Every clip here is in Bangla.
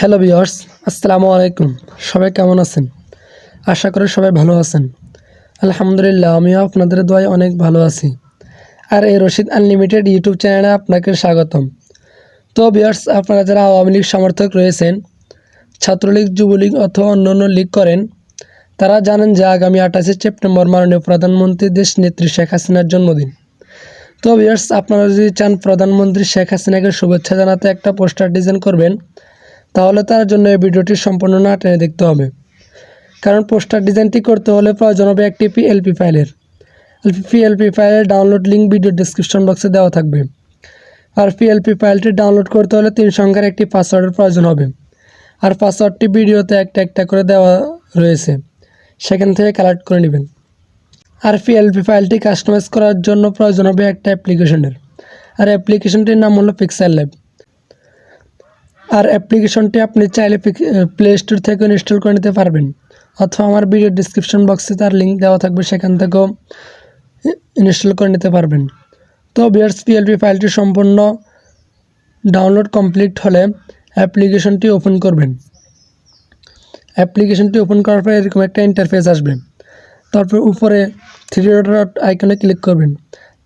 হ্যালো বিয়ার্স আসসালামু আলাইকুম। সবাই কেমন আছেন? আশা করি সবাই ভালো আছেন। আলহামদুলিল্লাহ, আমিও আপনাদের দোয়ায় অনেক ভালো আছি। আর এই রশিদ আনলিমিটেড ইউটিউব চ্যানেলে আপনাকে স্বাগতম। তো বিয়ার্স আপনারা যারা আওয়ামী লীগ সমর্থক রয়েছেন, ছাত্রলীগ, যুবলীগ অথবা অন্য অন্য লীগ করেন, তারা জানেন যে আগামী আঠাশে সেপ্টেম্বর মাননীয় প্রধানমন্ত্রী দেশ নেত্রী শেখ হাসিনার জন্মদিন। তো বিয়ার্স আপনারা যদি চান প্রধানমন্ত্রী শেখ হাসিনাকে শুভেচ্ছা জানাতে একটা পোস্টার ডিজাইন করবেন তাহলে তার জন্য এই ভিডিওটি সম্পূর্ণ না টেনে দেখতে হবে। কারণ পোস্টার ডিজাইনটি করতে হলে প্রয়োজন হবে একটি পিএলপি ফাইলের। পিএলপি ফাইলের ডাউনলোড লিঙ্ক ভিডিও ডিসক্রিপশন বক্সে দেওয়া থাকবে। আর পিএলপি ফাইলটি ডাউনলোড করতে হলে তিন সংখ্যার একটি পাসওয়ার্ডের প্রয়োজন হবে। আর পাসওয়ার্ডটি ভিডিওতে একটা একটা করে দেওয়া রয়েছে। সেখান থেকে কালেক্ট করে নেবেন। আর পিএলপি ফাইলটি কাস্টমাইজ করার জন্য প্রয়োজন হবে একটা অ্যাপ্লিকেশনের আর অ্যাপ্লিকেশনটির নাম হলো পিক্সেল ল্যাব আর অ্যাপ্লিকেশনটি আপনি চাইলে প্লে স্টোর থেকে ইনস্টল করে নিতে পারবেন। অথবা আমার ভিডিও ডিসক্রিপশন বক্সে তার লিঙ্ক দেওয়া থাকবে, সেখান থেকেও ইনস্টল করে নিতে পারবেন। তো বিয়ার্স পিএলপি ফাইলটি সম্পূর্ণ ডাউনলোড কমপ্লিট হলে অ্যাপ্লিকেশনটি ওপেন করবেন। অ্যাপ্লিকেশনটি ওপেন করার পরে এরকম একটা ইন্টারফেস আসবে। তারপর উপরে থ্রি ডট আইকনে ক্লিক করবেন।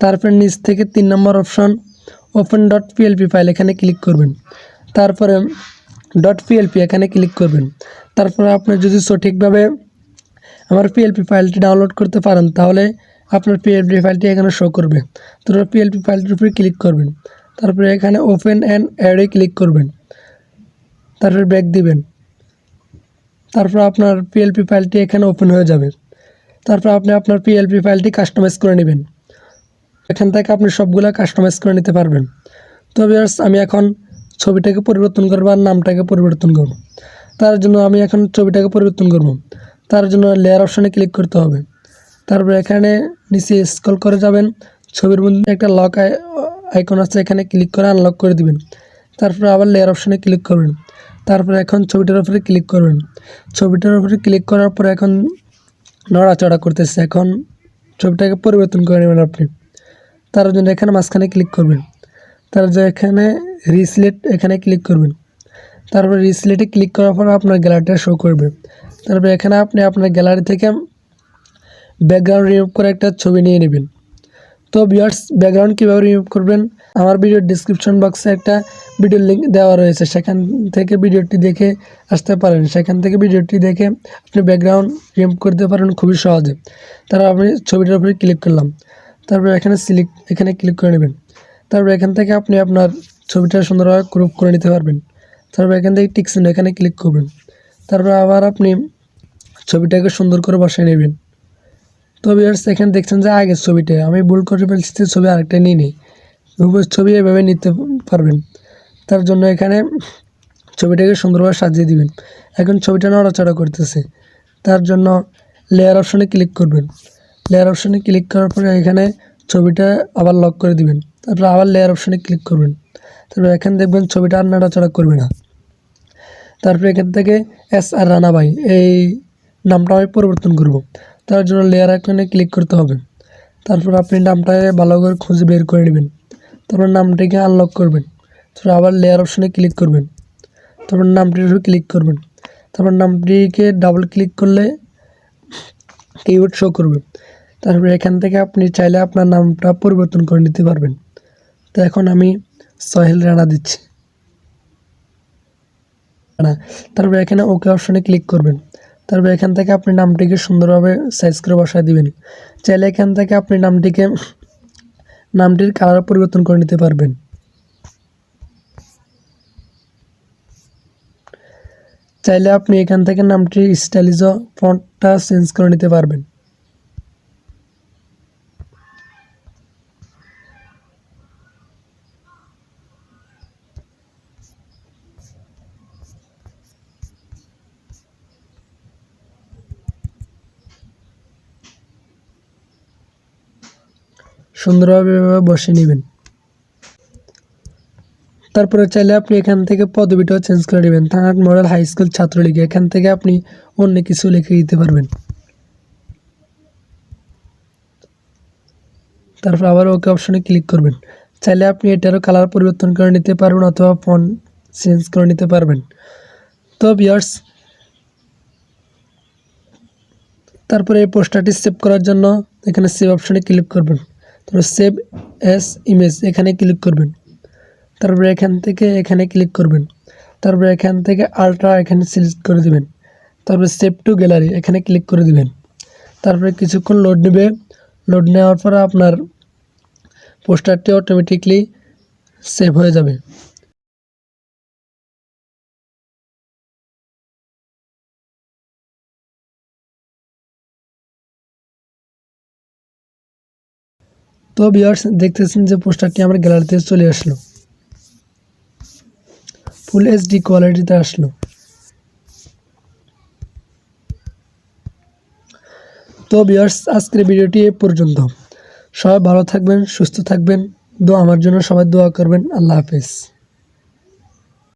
তারপর নিচ থেকে তিন number option open dot PLP file এখানে ক্লিক করবেন। তারপরে ডট পিএলপি এখানে ক্লিক করবেন। তারপরে আপনি যদি সঠিকভাবে আমার পিএলপি ফাইলটি ডাউনলোড করতে পারেন, তাহলে আপনার পিএলপি ফাইলটি এখানে শো করবে। তারপর পিএলপি ফাইলটির উপরে ক্লিক করবেন। তারপরে এখানে ওপেন অ্যান্ড অ্যাডে ক্লিক করবেন। তারপর ব্যাক দিবেন। তারপর আপনার পিএলপি ফাইলটি এখানে ওপেন হয়ে যাবে। তারপর আপনি আপনার পিএলপি ফাইলটি কাস্টমাইজ করে নেবেন। এখান থেকে আপনি সবগুলো কাস্টমাইজ করে নিতে পারবেন। তো আমি এখন ছবিটাকে পরিবর্তন করব আর নামটাকে পরিবর্তন করব। তার জন্য আমি এখন ছবিটাকে পরিবর্তন করব। তার জন্য লেয়ার অপশানে ক্লিক করতে হবে। তারপর এখানে নিচে স্ক্রল করে যাবেন। ছবির মধ্যে একটা লক আইকন আছে, এখানে ক্লিক করে আনলক করে দিবেন। তারপরে আবার লেয়ার অপশানে ক্লিক করবেন। তারপরে এখন ছবিটার উপরে ক্লিক করবেন। ছবিটার উপরে ক্লিক করার পরে এখন নড়াচড়া করতেছে। এখন ছবিটাকে পরিবর্তন করে নেবেন আপনি। তার জন্য এখানে মাঝখানে ক্লিক করবেন। তার যে এখানে রিসলেট এখানে ক্লিক করবেন। তারপর রিসলেটে ক্লিক করার পর আপনার গ্যালারিটা শো করবে। তারপর এখানে আপনি আপনার গ্যালারি থেকে ব্যাকগ্রাউন্ড রিমুভ করে একটা ছবি নিয়ে নেবেন। তো বিয়ার্স ব্যাকগ্রাউন্ড কীভাবে রিমুভ করবেন? আমার ভিডিওর ডিসক্রিপশন বক্সে একটা ভিডিও লিঙ্ক দেওয়া রয়েছে। সেখান থেকে ভিডিওটি দেখে আসতে পারেন। সেখান থেকে ভিডিওটি দেখে আপনি ব্যাকগ্রাউন্ড রিমুভ করতে পারেন খুবই সহজে। তারপর আপনি ছবিটার উপরে ক্লিক করলাম। তারপর এখানে সিলিক এখানে ক্লিক করে নেবেন। তারপর এখান থেকে আপনি আপনার ছবিটা সুন্দরভাবে ক্রুপ করে নিতে পারবেন। তারপর এখান থেকে টিকসিন এখানে ক্লিক করবেন। তারপর আবার আপনি ছবিটাকে সুন্দর করে বসায় নেবেন। তো বিয়ার্স এখানে দেখছেন যে আগের ছবিটা, আমি ভুল করে ফেলছি ছবি আরেকটা নিয়ে নিই হুবহু ছবি এভাবে নিতে পারবেন। তার জন্য এখানে ছবিটাকে সুন্দরভাবে সাজিয়ে দিবেন। এখন ছবিটা নড়াচড়া করতেছে। তার জন্য লেয়ার অপশনে ক্লিক করবেন। লেয়ার অপশনে ক্লিক করার পরে এখানে ছবিটা আবার লক করে দিবেন। তারপর আবার লেয়ার অপশনে ক্লিক করবেন। তারপর এখানে দেখবেন ছবিটা আর নাড়াচড়া করবে না। তারপরে এখান থেকে এস আর রানা ভাই, এই নামটা আমি পরিবর্তন করব। তার জন্য লেয়ার এখানে ক্লিক করতে হবে। তারপর আপনি নামটা ভালো করে খুঁজে বের করে নেবেন। তারপর নামটিকে আনলক করবেন। তারপর আবার লেয়ার অপশনে ক্লিক করবেন। তারপর নামটির উপর ক্লিক করবেন। তারপর নামটিকে ডাবল ক্লিক করলে কিবোর্ড শো করবে। তারপরে এখান থেকে আপনি চাইলে আপনার নামটা পরিবর্তন করে নিতে পারবেন। তো এখন আমি সহেল রানা দিচ্ছি। রানা, তারপরে এখানে ওকে অপশনে ক্লিক করবেন। তারপরে এখান থেকে আপনি নামটিকে সুন্দরভাবে সাইজ করে বসায় দিবেন। চাইলে এখান থেকে আপনি নামটিকে, নামটির কালার পরিবর্তন করে নিতে পারবেন। চাইলে আপনি এখান থেকে নামটির স্টাইলিজ ফন্টটা চেঞ্জ করে নিতে পারবেন। সুন্দরভাবে বসে নেবেন। তারপরে চাইলে আপনি এখান থেকে পদবিটাও চেঞ্জ করে নেবেন। থানাট মডেল হাই স্কুল ছাত্রলীগ, এখান থেকে আপনি অন্য কিছু লিখে দিতে পারবেন। তারপর আবার ওকে অপশনে ক্লিক করবেন। চাইলে আপনি এটারও কালার পরিবর্তন করে নিতে পারবেন অথবা ফোন চেঞ্জ করে নিতে পারবেন। তো বিয়ার্স তারপরে এই পোস্টারটি সেভ করার জন্য এখানে সেভ অপশনে ক্লিক করবেন। তারপর সেভ এস ইমেজ এখানে ক্লিক করবেন। তারপরে এখান থেকে এখানে ক্লিক করবেন। তারপরে এখান থেকে আলট্রা এখানে সিলেক্ট করে দেবেন। তারপরে সেভ টু গ্যালারি এখানে ক্লিক করে দেবেন। তারপরে কিছুক্ষণ লোড নেবে। লোড নেওয়ার পর আপনার পোস্টারটি অটোমেটিকলি সেভ হয়ে যাবে। তো বিয়ার্স দেখতেছেন যে পোস্টারটি আমার গ্যালারিতে চলে আসলো। ফুল এইচডি কোয়ালিটিতে আসলো। তো বিয়ার্স আজকের ভিডিওটি এ পর্যন্ত। সবাই ভালো থাকবেন, সুস্থ থাকবেন। দোয়া আমার জন্য সবাই দোয়া করবেন। আল্লাহ হাফেজ।